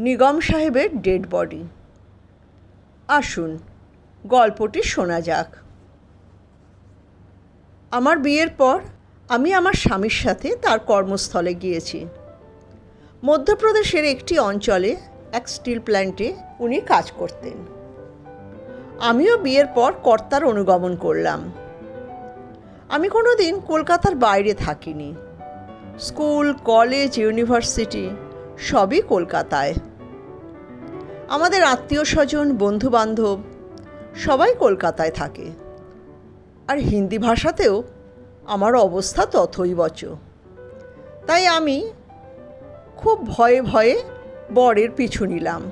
নিগম সাহেবের dead body. আসুন, গল্পটি শোনা যাক। আমার বিয়ের পর আমি আমার স্বামীর সাথে তার কর্মস্থলে গিয়েছি। মধ্যপ্রদেশের একটি অঞ্চলে এক স্টিল প্ল্যান্টে উনি কাজ করতেন। আমিও বিয়ের পর কর্তার অনুগমন করলাম। আমি কোনো দিন কলকাতার বাইরে থাকিনি। স্কুল, কলেজ, ইউনিভার্সিটি সবই কলকাতায়। আমাদের আত্মীয় স্বজন বন্ধু বান্ধব সবাই কলকাতায় থাকে। আর হিন্দি ভাষাতেও আমার অবস্থা তথৈবচ তাই আমি খুব ভয়ে ভয়ে বরের পিছু নিলাম।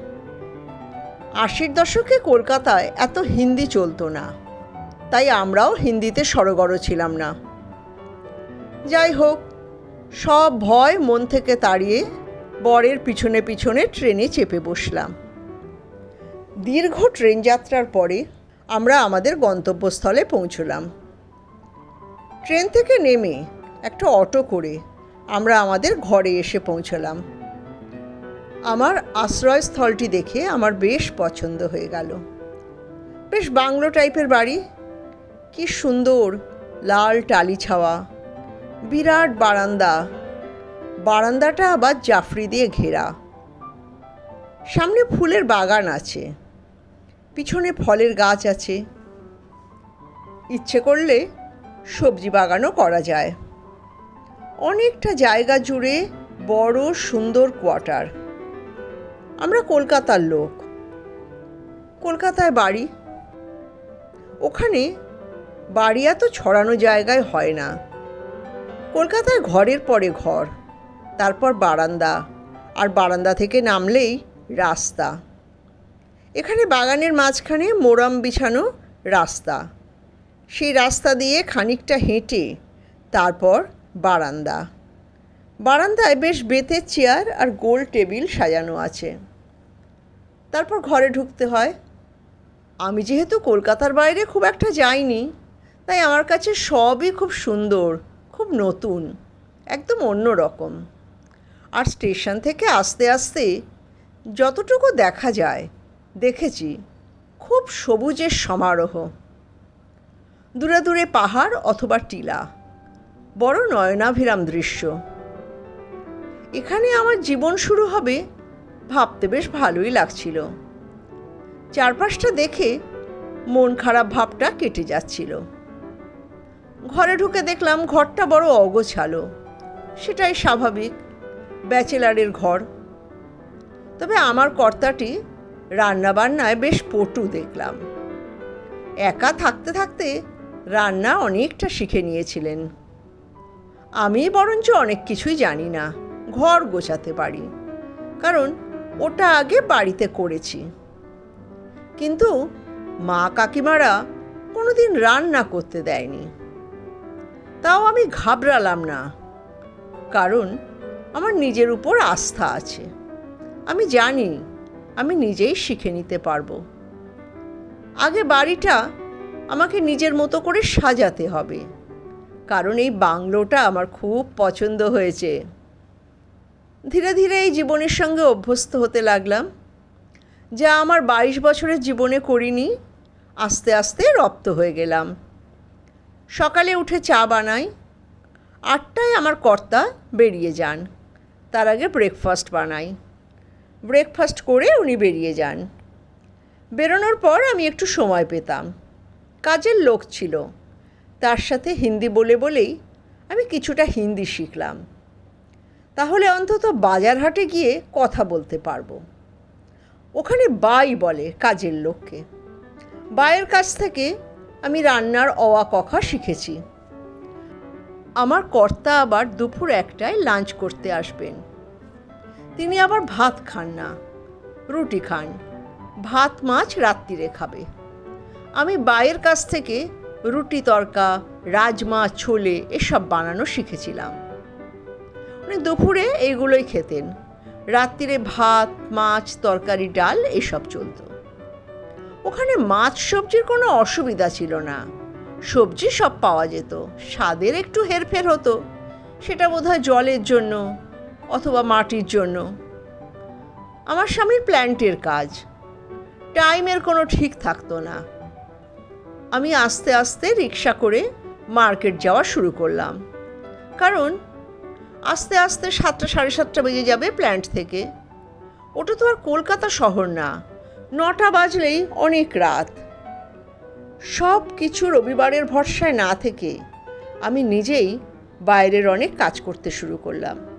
আশির দশকে কলকাতায় এত হিন্দি চলতো না, তাই আমরাও হিন্দিতে সরগর ছিলাম না। যাই হোক, সব ভয় মন থেকে তাড়িয়ে বরের পিছনে পিছনে ট্রেনে চেপে বসলাম। দীর্ঘ ট্রেন যাত্রার পরে আমরা আমাদের গন্তব্যস্থলে পৌঁছলাম। ট্রেন থেকে নেমে একটা অটো করে আমরা আমাদের ঘরে এসে পৌঁছলাম। আমার আশ্রয়স্থলটি দেখে আমার বেশ পছন্দ হয়ে গেল। বেশ বাংলো টাইপের বাড়ি। কি সুন্দর লাল টালি ছাওয়া, বিরাট বারান্দা। বারান্দাটা আবার জাফরি দিয়ে ঘেরা। সামনে ফুলের বাগান আছে। পিছনে ফলের গাছ আছে। ইচ্ছে করলে সবজি বাগানও করা যায়। অনেকটা জায়গা জুড়ে বড় সুন্দর কোয়ার্টার। আমরা কলকাতার লোক। কলকাতায় বাড়ি। ওখানে বাড়ি এত ছড়ানো জায়গায় হয় না। কলকাতায় ঘরের পরে ঘর, তারপর বারান্দা, আর বারান্দা থেকে নামলেই রাস্তা। এখানে বাগানের মাঝখানে মোরাম বিছানো রাস্তা। সেই রাস্তা দিয়ে খানিকটা হেঁটে তারপর বারান্দা। বারান্দায় বেশ বেতের চেয়ার আর গোল টেবিল সাজানো আছে। তারপর ঘরে ঢুকতে হয়। আমি যেহেতু কলকাতার বাইরে খুব একটা যাইনি, তাই আমার কাছে সবই খুব সুন্দর, খুব নতুন, একদম অন্য রকম। আর স্টেশন থেকে আস্তে আস্তে যতটুকু দেখা যায় দেখেছি, খুব সবুজের সমারোহ। দূরে দূরে পাহাড় অথবা টিলা। বড় নয়নাভিরাম দৃশ্য। এখানে আমার জীবন শুরু হবে ভাবতে বেশ ভালোই লাগছিল। চারপাশটা দেখে মন খারাপ ভাবটা কেটে যাচ্ছিল। ঘরে ঢুকে দেখলাম ঘরটা বড় অগোছালো। সেটাই স্বাভাবিক, ব্যাচেলারের ঘর। তবে আমার কর্তাটি রান্নাবান্নায় বেশ পটু দেখলাম। একা থাকতে থাকতে রান্না অনেকটা শিখে নিয়েছিলেন। আমি বরঞ্চ অনেক কিছুই জানি না, ঘর গোছাতে পারি, কারণ ওটা আগে বাড়িতে করেছি। কিন্তু মা কাকিমারা কোনোদিন রান্না করতে দেয়নি। তাও আমি ঘাবড়ালাম না, কারণ আমার নিজের উপর আস্থা আছে। আমি জানি আমি নিজেই শিখে নিতে পারব। আগে বাড়িটা আমাকে নিজের মতো করে সাজাতে হবে। কারণ এই বাংলোটা আমার খুব পছন্দ হয়েছে। ধীরে ধীরে এই জীবনের সঙ্গে অভ্যস্ত হতে লাগলাম। যা আমার বাইশ বছরের জীবনে করিনি, আস্তে আস্তে রপ্ত হয়ে গেলাম। সকালে উঠে চা বানাই, আটটায় আমার কর্তা বেরিয়ে যান। তার আগে ব্রেকফাস্ট বানাই। ব্রেকফাস্ট করে উনি বেরিয়ে যান। বেরোনোর পর আমি একটু সময় পেতাম। কাজের লোক ছিল। তার সাথে হিন্দি বলে বলেই আমি কিছুটা হিন্দি শিখলাম। তাহলে অন্তত বাজার হাটে গিয়ে কথা বলতে পারব। ওখানে বাই বলে কাজের লোককে। বায়ের কাছ থেকে আমি রান্নার অওয়া কখা শিখেছি। আমার কর্তা আবার দুপুর একটায় লাঞ্চ করতে আসবেন। তিনি আবার ভাত খান না, রুটি খান, ভাত মাছ রাত্রিরে খাবে। আমি বাইয়ের কাছ থেকে রুটি তরকা, রাজমা, ছোলে এসব বানানো শিখেছিলাম। উনি দুপুরে এইগুলোই খেতেন। রাত্রিরে ভাত, মাছ, তরকারি, ডাল এসব চলতো। ওখানে মাছ সবজির কোনো অসুবিধা ছিল না। সবজি সব পাওয়া যেত। স্বাদের একটু হেরফের হতো। সেটা বোধহয় জলের জন্য অথবা মাটির জন্য। আমার স্বামীর প্ল্যান্টের কাজ। টাইমের কোনো ঠিক থাকতো না। আমি আস্তে আস্তে রিক্সা করে মার্কেট যাওয়া শুরু করলাম। কারণ আস্তে আস্তে সাতটা সাড়ে সাতটা বেজে যাবে প্ল্যান্ট থেকে। ওটা তো আর কলকাতা শহর না। নটা বাজলেই অনেক রাত। সব কিছু রবিবারের ভরসায় না থেকে আমি নিজেই বাইরের অনেক কাজ করতে শুরু করলাম।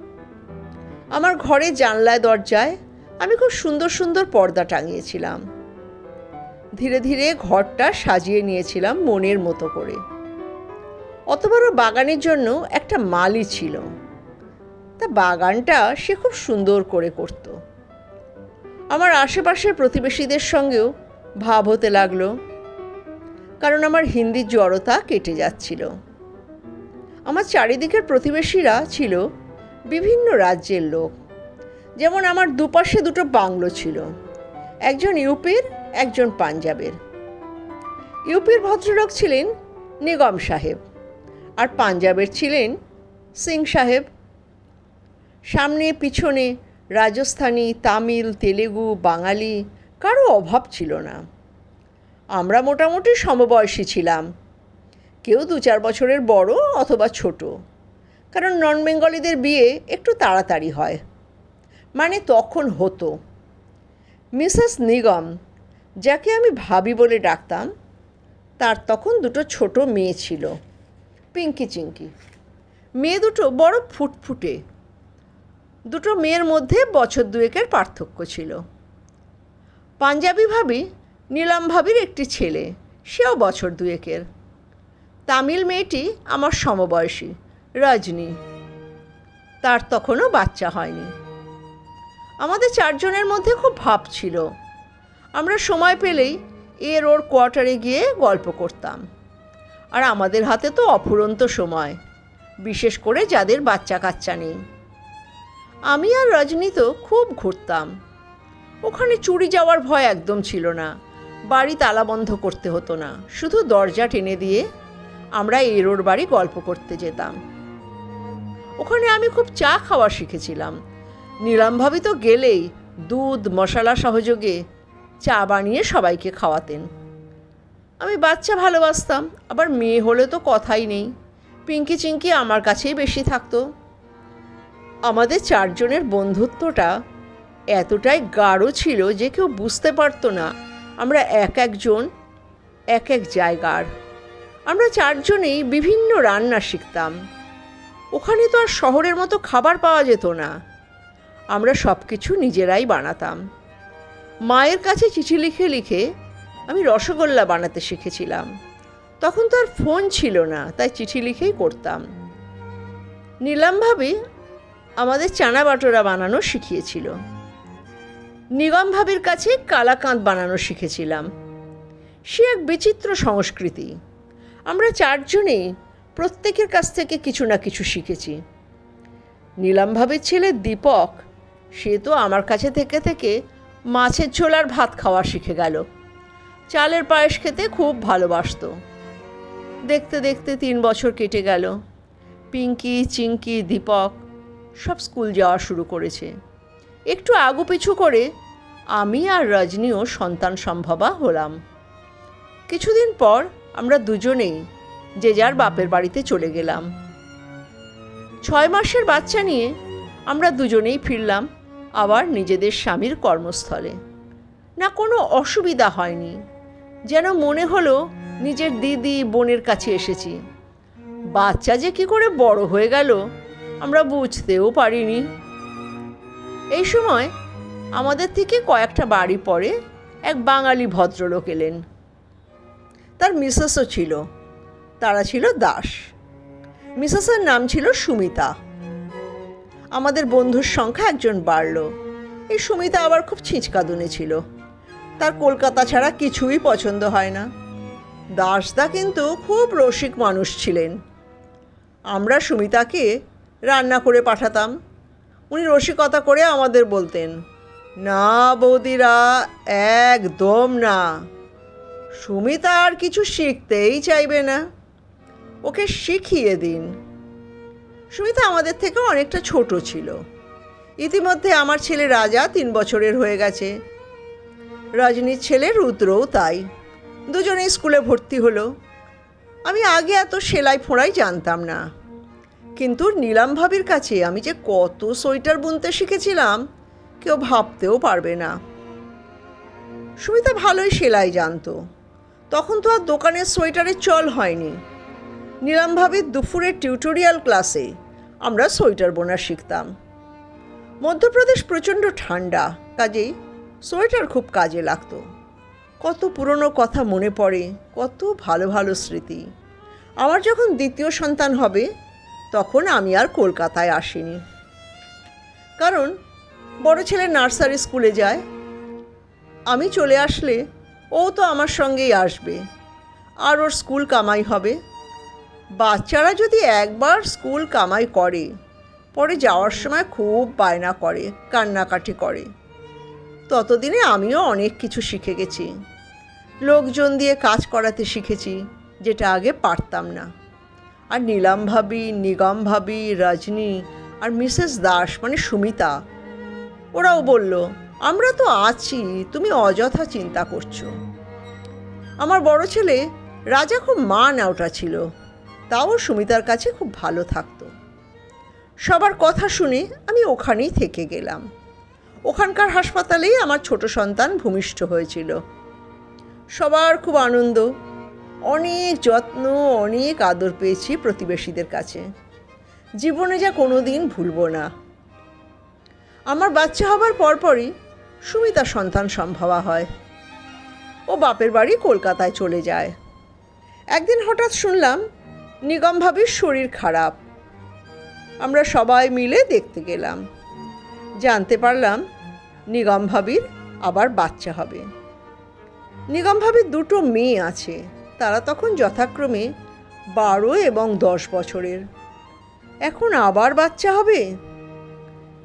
আমার ঘরে জানলায়, দরজায় আমি খুব সুন্দর সুন্দর পর্দা টাঙিয়েছিলাম। ধীরে ধীরে ঘরটা সাজিয়ে নিয়েছিলাম মনের মতো করে। অত বড় বাগানের জন্য একটা মালি ছিল। তা বাগানটা সে খুব সুন্দর করে করত। আমার আশেপাশের প্রতিবেশীদের সঙ্গেও ভাব হতে লাগল, কারণ আমার হিন্দির জড়তা কেটে যাচ্ছিল। আমার চারিদিকের প্রতিবেশীরা ছিল বিভিন্ন রাজ্যের লোক। যেমন আমার দুপাশে দুটো বাংলো ছিল। একজন ইউপির, একজন পাঞ্জাবের। ইউপির ভদ্রলোক ছিলেন নিগম সাহেব আর পাঞ্জাবের ছিলেন সিং সাহেব। সামনে পিছনে রাজস্থানী, তামিল, তেলেগু, বাঙালি, কারও অভাব ছিল না। আমরা মোটামুটি সমবয়সী ছিলাম। কেউ দু চার বছরের বড় অথবা ছোট। কারণ নন বেঙ্গলিদের বিয়ে একটু তাড়াতাড়ি হয়। মানে তখন হতো। মিসেস নিগম, যাকে আমি ভাবি বলে ডাকতাম, তার তখন দুটো ছোট মেয়ে ছিল। পিঙ্কি চিঙ্কি। মেয়ে দুটো বড় ফুটফুটে। দুটো মেয়ের মধ্যে বছর দুয়েকের পার্থক্য ছিল। পাঞ্জাবি ভাবি নীলাম ভাবির একটি ছেলে, সেও বছর দুয়েকের। তামিল মেয়েটি আমার সমবয়সী। রজনী। তার তখনও বাচ্চা হয়নি। আমাদের চারজনের মধ্যে খুব ভাব ছিল। আমরা সময় পেলেই এর ওর কোয়ার্টারে গিয়ে গল্প করতাম। আর আমাদের হাতে তো অফুরন্ত সময়, বিশেষ করে যাদের বাচ্চা কাচ্চা নেই। আমি আর রজনী তো খুব ঘুরতাম। ওখানে চুরি যাওয়ার ভয় একদম ছিল না। বাড়ি তালা বন্ধ করতে হতো না। শুধু দরজা টেনে দিয়ে আমরা এরোর বাড়ি গল্প করতে যেতাম। ওখানে আমি খুব চা খাওয়া শিখেছিলাম। নীলামভাবি তো গেলেই দুধ, মশলা সহযোগে চা বানিয়ে সবাইকে খাওয়াতেন। আমি বাচ্চা ভালোবাসতাম, আবার মেয়ে হলে তো কথাই নেই। পিঙ্কি চিঙ্কি আমার কাছেই বেশি থাকতো। আমাদের চারজনের বন্ধুত্বটা এতটাই গাঢ় ছিল যে কেউ বুঝতে পারতো না আমরা এক একজন, এক এক জায়গার। আমরা চারজনেই বিভিন্ন রান্না শিখতাম। ওখানে তো আর শহরের মতো খাবার পাওয়া যেত না। আমরা সব কিছু নিজেরাই বানাতাম। মায়ের কাছে চিঠি লিখে লিখে আমি রসগোল্লা বানাতে শিখেছিলাম। তখন তো আর ফোন ছিল না, তাই চিঠি লিখেই করতাম। নিলাম ভাবি আমাদের চানা বাটোরা বানানো শিখিয়েছিল। নিগম কাছে কালাকাঁদ বানানো শিখেছিলাম। সে এক বিচিত্র সংস্কৃতি। আমরা চারজনেই প্রত্যেকের কাছ থেকে কিছু না কিছু শিখেছি। নীলাম ভাবির ছেলে দীপক, সে তো আমার কাছে থেকে থেকে মাছের ঝোল আর ভাত খাওয়া শিখে গেল। চালের পায়েস খেতে খুব ভালোবাসতো। দেখতে দেখতে তিন বছর কেটে গেল। পিঙ্কি, চিঙ্কি, দীপক সব স্কুল যাওয়া শুরু করেছে। একটু আগু পিছু করে আমি আর রজনীও সন্তান সম্ভবা হলাম। কিছুদিন পর আমরা দুজনেই যে যার বাপের বাড়িতে চলে গেলাম। ছয় মাসের বাচ্চা নিয়ে আমরা দুজনেই ফিরলাম আবার নিজেদের স্বামীর কর্মস্থলে। না কোনো অসুবিধা হয়নি, যেন মনে হলো নিজের দিদি বোনের কাছে এসেছি। বাচ্চা যে কি করে বড় হয়ে গেল, আমরা বুঝতেও পারিনি। এই সময় আমাদের থেকে কয়েকটা বাড়ি পরে এক বাঙালি ভদ্রলোক এলেন। তার মিসেসও ছিল। তারা ছিল দাস। মিসেসের নাম ছিল সুমিতা। আমাদের বন্ধুর সংখ্যা একজন বাড়ল। এই সুমিতা আবার খুব ছিঁচকাদুনে ছিল। তার কলকাতা ছাড়া কিছুই পছন্দ হয় না। দাসদা কিন্তু খুব রসিক মানুষ ছিলেন। আমরা সুমিতাকে রান্না করে পাঠাতাম। উনি রসিকতা করে আমাদের বলতেন, না বৌদিরা, একদম না। সুমিতা আর কিছু শিখতেই চাইবে না। ওকে শিখিয়ে দিন। সুমিতা আমাদের থেকে অনেকটা ছোট ছিল। ইতিমধ্যে আমার ছেলে রাজা তিন বছরের হয়ে গেছে। রজনীর ছেলে রুদ্রও তাই। দুজনে স্কুলে ভর্তি হলো। আমি আগে এত সেলাই ফোঁড়াই জানতাম না। কিন্তু নীলাম ভাবির কাছে আমি যে কত সোয়েটার বুনতে শিখেছিলাম, কেউ ভাবতেও পারবে না। সুমিতা ভালোই সেলাই জানতো। তখন তো আর দোকানের সোয়েটারের চল হয়নি। নীলাম ভাবির দুপুরের টিউটোরিয়াল ক্লাসে। আমরা সোয়েটার বোনা শিখতাম। মধ্যপ্রদেশ প্রচণ্ড ঠান্ডা, কাজেই সোয়েটার খুব কাজে লাগতো। কত পুরনো কথা মনে পড়ে, কত ভালো ভালো স্মৃতি। আমার যখন দ্বিতীয় সন্তান হবে, তখন আমি আর কলকাতায় আসিনি। কারণ বড় ছেলে নার্সারি স্কুলে যায়, আমি চলে আসলে ও তো আমার সঙ্গেই আসবে। আর ওর স্কুল কামাই হবে বাচ্চারা যদি একবার স্কুল কামাই করে, পরে যাওয়ার সময় খুব বায়না করে, কান্নাকাটি করে। ততদিনে আমিও অনেক কিছু শিখে গেছি। লোকজন দিয়ে কাজ করাতে শিখেছি, যেটা আগে পারতাম না। আর নীলাম ভাবি, নিগম ভাবি, রজনী আর মিসেস দাস মানে সুমিতা, ওরাও বলল, আমরা তো আছি, তুমি অযথা চিন্তা করছ। আমার বড় ছেলে রাজা খুব মা নেওটা ছিল। তাও সুমিতার কাছে খুব ভালো থাকতো। সবার কথা শুনে আমি ওখানেই থেকে গেলাম। ওখানকার হাসপাতালেই আমার ছোট সন্তান ভূমিষ্ঠ হয়েছিল। সবার খুব আনন্দ, অনেক যত্ন, অনেক আদর পেয়েছি প্রতিবেশীদের কাছে। জীবনে যা কোনো দিন ভুলব না। আমার বাচ্চা হবার পরপরই সুমিতা সন্তান সম্ভবা হয়। ও বাপের বাড়ি কলকাতায় চলে যায়। একদিন হঠাৎ শুনলাম নিগম ভাবির শরীর খারাপ। আমরা সবাই মিলে দেখতে গেলাম। জানতে পারলাম নিগম ভাবির আবার বাচ্চা হবে। নিগম ভাবির দুটো মেয়ে আছে। তারা তখন যথাক্রমে বারো এবং দশ বছরের। এখন আবার বাচ্চা হবে?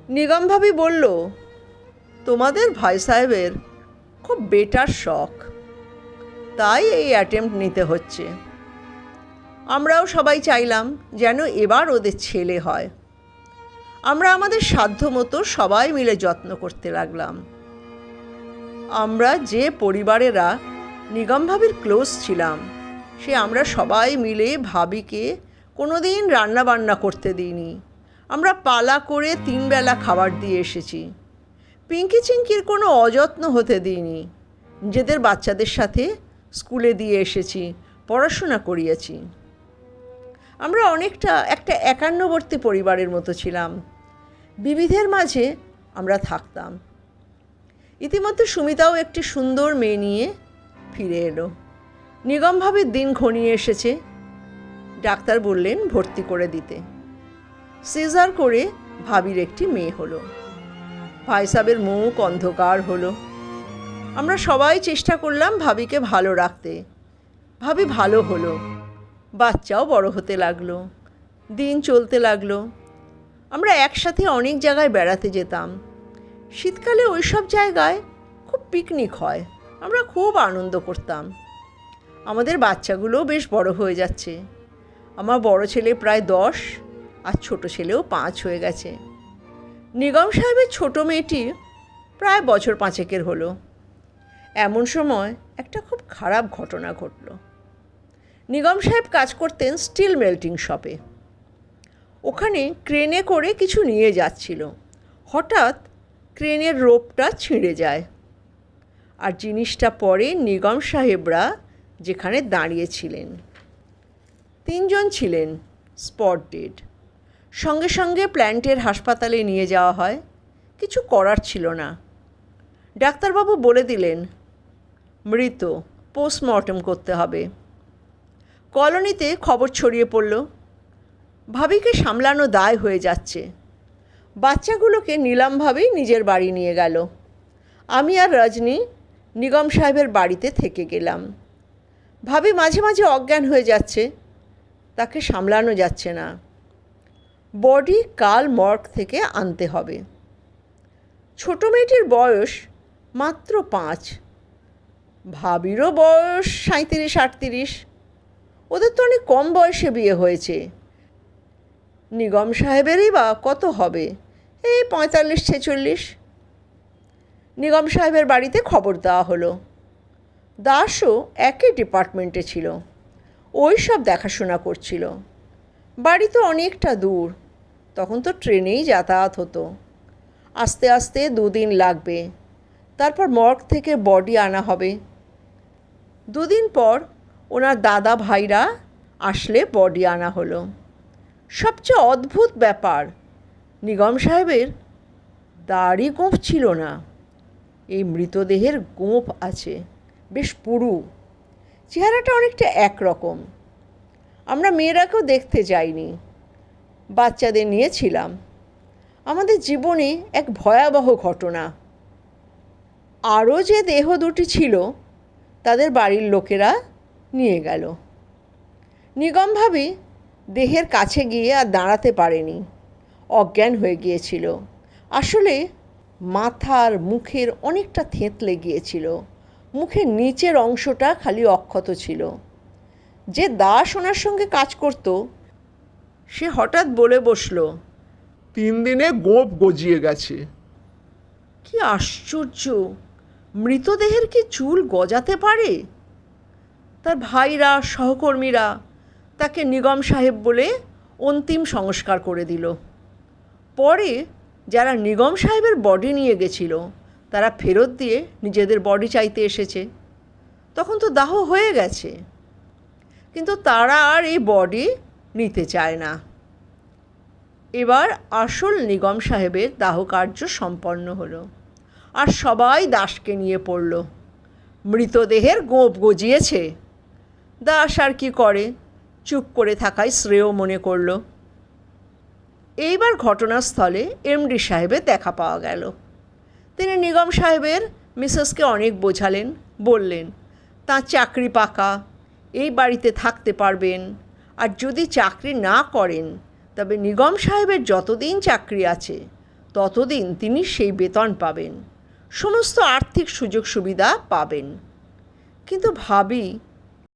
নিগম ভাবি বলল, তোমাদের ভাই সাহেবের খুব বেটার শখ। তাই এই অ্যাটেম্প নিতে হচ্ছে। আমরাও সবাই চাইলাম যেন এবার ওদের ছেলে হয়। আমরা আমাদের সাধ্যমতো সবাই মিলে যত্ন করতে লাগলাম। আমরা যে পরিবারেরা নিগম ভাবির ক্লোজ ছিলাম, সে আমরা সবাই মিলে ভাবিকে কোনো দিন রান্নাবান্না করতে দিইনি। আমরা পালা করে তিনবেলা খাবার দিয়ে এসেছি। পিঙ্কি চিঙ্কির কোনো অযত্ন হতে দিইনি। নিজেদের বাচ্চাদের সাথে স্কুলে দিয়ে এসেছি, পড়াশোনা করিয়েছি। আমরা অনেকটা একটা একান্নবর্তী পরিবারের মতো ছিলাম। বিবিধের মাঝে আমরা থাকতাম। ইতিমধ্যে সুমিতাও একটি সুন্দর মেয়ে নিয়ে ফিরে এলো। নিগমভাবে দিন ঘনিয়ে এসেছে। ডাক্তার বললেন ভর্তি করে দিতে। সিজার করে ভাবির একটি মেয়ে হলো। ভাই সাহেবের মুখ অন্ধকার হলো। আমরা সবাই চেষ্টা করলাম ভাবিকে ভালো রাখতে। ভাবি ভালো হলো। বাচ্চাও বড় হতে লাগল, দিন চলতে লাগল। আমরা একসাথে অনেক জায়গায় বেড়াতে যেতাম। শীতকালে ওই সব জায়গায় খুব পিকনিক হয়, আমরা খুব আনন্দ করতাম। আমাদের বাচ্চাগুলোও বেশ বড় হয়ে যাচ্ছে। আমার বড় ছেলে প্রায় দশ, আর ছোট ছেলেও পাঁচ হয়ে গেছে। নিগম সাহেবের ছোট মেয়েটি প্রায় বছর পাঁচেকের হলো। এমন সময় একটা খুব খারাপ ঘটনা ঘটল। নিগম সাহেব কাজ করতেন স্টিল মেল্টিং শপে। ওখানে ক্রেনে করে কিছু নিয়ে যাচ্ছিল। হঠাৎ ক্রেনের রোপটা ছিঁড়ে যায়। আর জিনিসটা পরে নিগম সাহেবরা যেখানে দাঁড়িয়েছিলেন। তিনজন ছিলেন, স্পট ডেড। সঙ্গে সঙ্গে প্ল্যান্টের হাসপাতালে নিয়ে যাওয়া হয়। কিছু করার ছিল না। ডাক্তারবাবু বলে দিলেন, মৃত, পোস্টমর্টম করতে হবে। কলোনিতে খবর ছড়িয়ে পড়ল, ভাবিকে সামলানো দায় হয়ে যাচ্ছে। বাচ্চাগুলোকে নিলামভাবেই নিজের বাড়ি নিয়ে গেল। আমি আর রজনী নিগম সাহেবের বাড়িতে থেকে গেলাম। ভাবি মাঝে মাঝে অজ্ঞান হয়ে যাচ্ছে, তাকে সামলানো যাচ্ছে না। বডি কাল মর্গ থেকে আনতে হবে। ছোট মেয়েটির বয়স মাত্র পাঁচ। ভাবিরও বয়স সাঁত্রিশ আটত্রিশ। ওদের তো অনেক কম বয়সে বিয়ে হয়েছে। নিগম সাহেবেরই বা কত হবে? এই পঁয়তাল্লিশ, ছেচল্লিশ। নিগম সাহেবের বাড়িতে খবর দেওয়া হলো। দাসও একই ডিপার্টমেন্টে ছিল। ওই সব দেখাশোনা করছিল। বাড়ি তো অনেকটা দূর। তখন তো ট্রেনেই যাতায়াত হতো। আস্তে আস্তে দুদিন লাগবে। তারপর মর্গ থেকে বডি আনা হবে। দুদিন পর ওনার দাদা ভাইরা আসলে বডি আনা হলো। সবচেয়ে অদ্ভুত ব্যাপার, নিগম সাহেবের দাড়ি গোঁফ ছিল না। এই মৃতদেহের গোঁফ আছে, বেশ পুরু। চেহারাটা অনেকটা একরকম। আমরা মেয়েরাকেও দেখতে যাইনি। বাচ্চাদের নিয়েছিলাম। আমাদের জীবনে এক ভয়াবহ ঘটনা। আরও যে দেহ দুটি ছিল, তাদের বাড়ির লোকেরা নিয়ে গেল। নিগম ভাবি দেহের কাছে গিয়ে আর দাঁড়াতে পারেনি। অজ্ঞান হয়ে গিয়েছিল। আসলে মাথার মুখের অনেকটা থেঁতলে গিয়েছিল মুখের নিচের অংশটা খালি অক্ষত ছিল। যে দাস ওনার সঙ্গে কাজ করত সে হঠাৎ বলে বসল তিন দিনে গোপ গজিয়ে গেছে। কি আশ্চর্য! মৃতদেহের কি চুল গজাতে পারে? তার ভাইরা, সহকর্মীরা তাকে নিগম সাহেব বলে অন্তিম সংস্কার করে দিল। পরে যারা নিগম সাহেবের বডি নিয়ে গেছিল, তারা ফেরত দিয়ে নিজেদের বডি চাইতে এসেছে। তখন তো দাহ হয়ে গেছে। কিন্তু তারা আর এই বডি নিতে চায় না। এবার আসল নিগম সাহেবের দাহ কার্য সম্পন্ন হলো আর সবাই দাসকে নিয়ে পড়ল। মৃতদেহের গোপ গজিয়েছে। দাস আর কি করে? চুপ করে থাকাই শ্রেয় মনে করল। এইবার ঘটনাস্থলে এমডি সাহেবের দেখা পাওয়া গেল। তিনি নিগম সাহেবের মিসেসকে অনেক বোঝালেন, বললেন, তার চাকরি পাকা, এই বাড়িতে থাকতে পারবেন। আর যদি চাকরি না করেন, তবে নিগম সাহেবের যতদিন চাকরি আছে, ততদিন তিনি সেই বেতন পাবেন। সমস্ত আর্থিক সুযোগ সুবিধা পাবেন। কিন্তু ভাবি